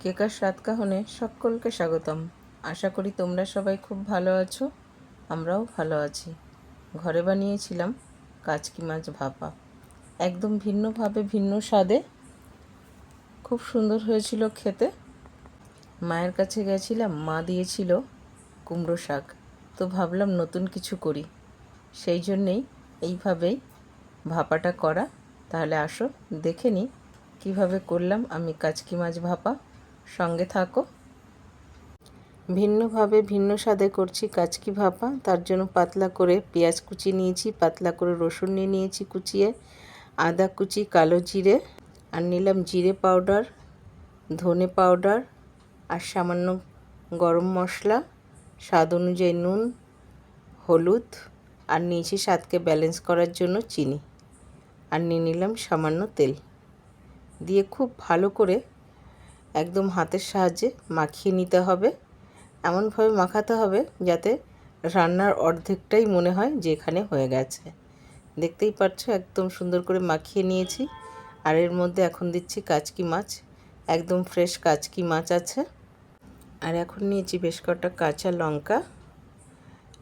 কেকার স্বাদ কাহনে সকলকে স্বাগতম। আশা করি তোমরা সবাই খুব ভালো আছো, আমরাও ভালো আছি। ঘরে বানিয়েছিলাম কাচকি মাছ ভাপা। একদম ভিন্নভাবে ভিন্ন স্বাদে। খুব সুন্দর হয়েছিল খেতে। মায়ের কাছে গেছিলাম, মা দিয়েছিল কুমড়ো শাক। তো ভাবলাম নতুন কিছু করি। সেই জন্যেই এইভাবেই ভাপাটা করা। তাহলে আসো, দেখে নিই কীভাবে করলাম আমি কাচকি মাছ ভাপা। সঙ্গে থাকো। ভিন্নভাবে ভিন্ন স্বাদে করছি কাচকি ভাপা। তার জন্য পাতলা করে পেঁয়াজ কুচি নিয়েছি, পাতলা করে রসুন নিয়ে নিয়েছি কুচিয়ে, আদা কুচি, কালো জিরে, আর নিলাম জিরে পাউডার, ধনে পাউডার, আর সামান্য গরম মশলা, স্বাদ অনুযায়ী নুন, হলুদ, আর নিয়েছি স্বাদকে ব্যালেন্স করার জন্য চিনি। আর নিয়ে নিলাম সামান্য তেল। দিয়ে খুব ভালো করে একদম হাতের সাহায্যে মাখিয়ে নিতে হবে। এমনভাবে মাখাতে হবে যাতে রান্নার অর্ধেকটাই মনে হয় যে এখানে হয়ে গেছে। দেখতেই পাচ্ছ একদম সুন্দর করে মাখিয়ে নিয়েছি। আর এর মধ্যে এখন দিচ্ছি কাচকি মাছ। একদম ফ্রেশ কাচকি মাছ আছে। আর এখন নিয়েছি বেশ কটা কাঁচা লঙ্কা।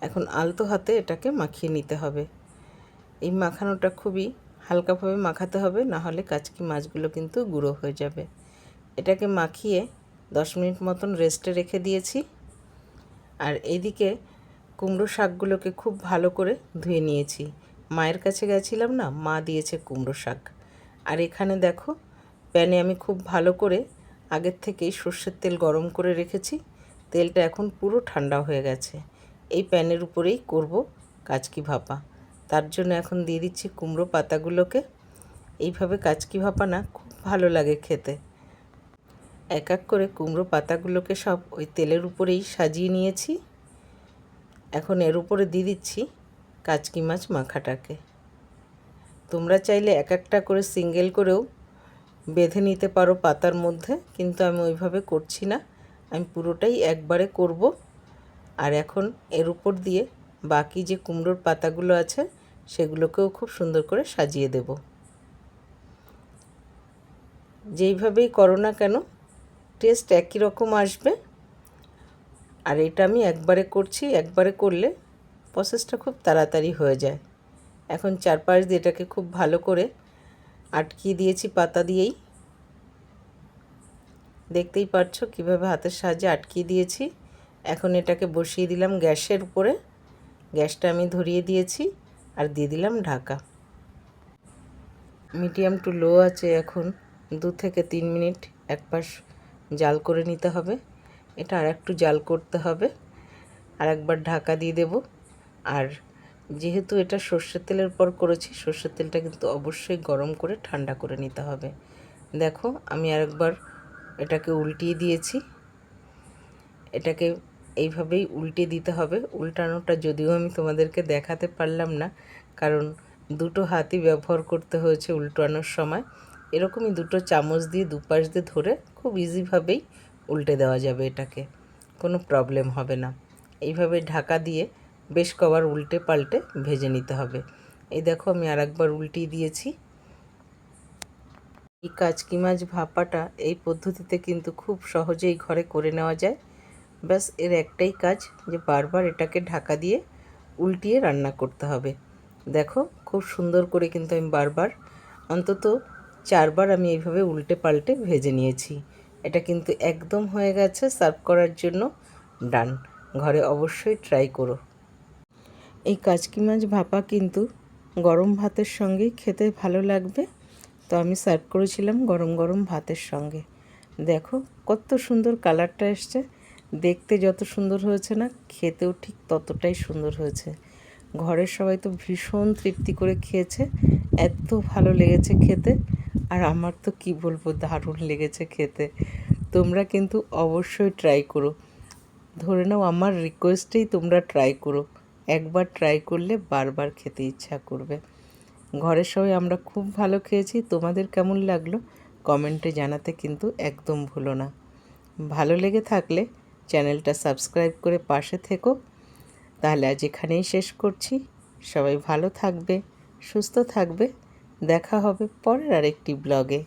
এখন আলতো হাতে এটাকে মাখিয়ে নিতে হবে। এই মাখানোটা খুবই হালকাভাবে মাখাতে হবে, না হলে কাচকি মাছগুলো কিন্তু গুঁড়ো হয়ে যাবে। এটাকে মাখিয়ে দশ মিনিট মতন রেস্টে রেখে দিয়েছি। আর এদিকে কুমড়ো শাকগুলোকে খুব ভালো করে ধুয়ে নিয়েছি। মায়ের কাছে গেছিলাম না, মা দিয়েছে কুমড়ো শাক। আর এখানে দেখো, প্যানে আমি খুব ভালো করে আগের থেকেই সর্ষের তেল গরম করে রেখেছি। তেলটা এখন পুরো ঠান্ডা হয়ে গেছে। এই প্যানের উপরেই করব কাচকি ভাপা। তার জন্য এখন দিয়ে দিচ্ছি কুমড়ো পাতাগুলোকে। এইভাবে কাচকি ভাপা না, খুব ভালো লাগে খেতে। এক এক করে কুমড়ো পাতাগুলোকে সব ওই তেলের উপরেই সাজিয়ে নিয়েছি। এখন এর উপরে দিয়ে দিচ্ছি কাচকি মাছ মাখাটাকে। তোমরা চাইলে এক একটা করে সিঙ্গেল করেও বেঁধে নিতে পারো পাতার মধ্যে, কিন্তু আমি ওইভাবে করছি না। আমি পুরোটাই একবারে করব। আর এখন এর উপর দিয়ে বাকি যে কুমড়োর পাতাগুলো আছে, সেগুলোকেও খুব সুন্দর করে সাজিয়ে দেব। যেইভাবেই করো না কেন টেস্ট একই রকম আসবে। আর এটা আমি একবারে করছি, একবারে করলে প্রসেসটা খুব তাড়াতাড়ি হয়ে যায়। এখন চারপাশ দিয়ে এটাকে খুব ভালো করে আটকিয়ে দিয়েছি পাতা দিয়েই। দেখতেই পারছ কীভাবে হাতের সাহায্যে আটকিয়ে দিয়েছি। এখন এটাকে বসিয়ে দিলাম গ্যাসের উপরে। গ্যাসটা আমি ধরিয়ে দিয়েছি আর দিয়ে দিলাম ঢাকা। মিডিয়াম টু লো আছে এখন, দু থেকে তিন মিনিট এক পাশ জাল করে নিতে হবে। এটা আর একটু জাল করতে হবে। আর একবার ঢাকা দিয়ে দেব। আর যেহেতু এটা সর্ষের তেলের পর করেছি, সর্ষের তেলটা কিন্তু অবশ্যই গরম করে ঠান্ডা করে নিতে হবে। দেখো, আমি আরেকবার এটাকে উল্টিয়ে দিয়েছি। এটাকে এইভাবেই উল্টে দিতে হবে। উল্টানোটা যদিও আমি তোমাদেরকে দেখাতে পারলাম না, কারণ দুটো হাতই ব্যবহার করতে হয়েছে উল্টানোর সময়। এরকমই দুটো চামচ দিয়ে দুপাশ দিয়ে ধরে খুব ইজিভাবেই উল্টে দেওয়া যাবে এটাকে। কোনো প্রবলেম হবে না। এইভাবে ঢাকা দিয়ে বেশ কবার উল্টে পাল্টে ভেজে নিতে হবে। এই দেখো আমি আর একবার উল্টিয়ে দিয়েছি। এই কাচকি মাছ ভাপাটা এই পদ্ধতিতে কিন্তু খুব সহজেই ঘরে করে নেওয়া যায়। ব্যাস, এর একটাই কাজ যে বারবার এটাকে ঢাকা দিয়ে উল্টিয়ে রান্না করতে হবে। দেখো, খুব সুন্দর করে কিন্তু আমি বারবার অন্তত চারবার আমি এইভাবে উল্টে পাল্টে ভেজে নিয়েছি। এটা কিন্তু একদম হয়ে গেছে, সার্ভ করার জন্য ডান। ঘরে অবশ্যই ট্রাই করো। এই কাচকি মাছ ভাপা কিন্তু গরম ভাতের সঙ্গে খেতে ভালো লাগবে। তো আমি সার্ভ করেছিলাম গরম গরম ভাতের সঙ্গে। দেখো কত সুন্দর কালারটা এসছে। দেখতে যত সুন্দর হয়েছে না, খেতেও ঠিক ততটাই সুন্দর হয়েছে। ঘরের সবাই তো ভীষণ তৃপ্তি করে খেয়েছে। এত ভালো লেগেছে খেতে। আর আমার তো কি বলব, দারুণ লেগেছে খেতে। তোমরা কিন্তু অবশ্যই ট্রাই করো। ধরে নাও আমার রিকোয়েস্টেই তোমরা ট্রাই করো। একবার ট্রাই করলে বারবার খেতে ইচ্ছা করবে। ঘরের সবাই, আমরা খুব ভালো খেয়েছি। তোমাদের কেমন লাগল? কমেন্টে জানাতে কিন্তু একদম ভুলো না। ভালো লেগে থাকলে চ্যানেলটা সাবস্ক্রাইব করে পাশে থেকো। তাহলে আজ এখানেই শেষ করছি। সবাই ভালো থাকবে, সুস্থ থাকবে। দেখা হবে পরের আরেকটি ব্লগে